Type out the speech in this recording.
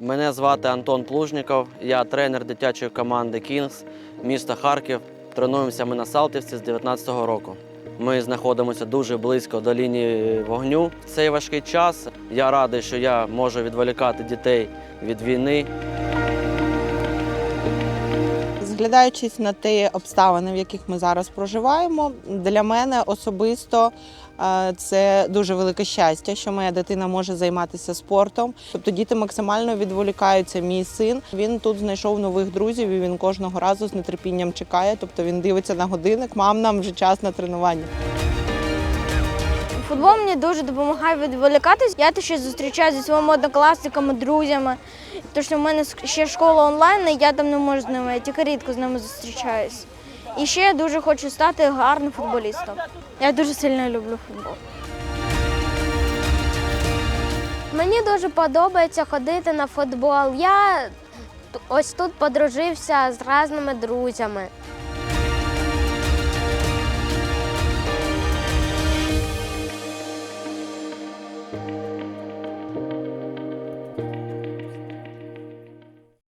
Мене звати Антон Плужніков, я тренер дитячої команди Кінгс міста Харків. Тренуємося ми на Салтівці з 19-го року. Ми знаходимося дуже близько до лінії вогню. В цей важкий час я радий, що я можу відволікати дітей від війни. Зглядаючись на ті обставини, в яких ми зараз проживаємо, для мене особисто е, це дуже велике щастя, що моя дитина може займатися спортом. Тобто діти максимально відволікаються. Мій син він тут знайшов нових друзів і він кожного разу з нетерпінням чекає. Тобто він дивиться на годинник. Мам, нам вже час на тренування. Футбол мені дуже допомагає відволікатись. Я тут ще зустрічаюся зі своїми однокласниками, друзями. Тому що в мене ще школа онлайн, і я там не можу з ними, я тільки рідко з ними зустрічаюсь. І ще я дуже хочу стати гарним футболістом. Я дуже сильно люблю футбол. Мені дуже подобається ходити на футбол. Я ось тут подружився з різними друзями.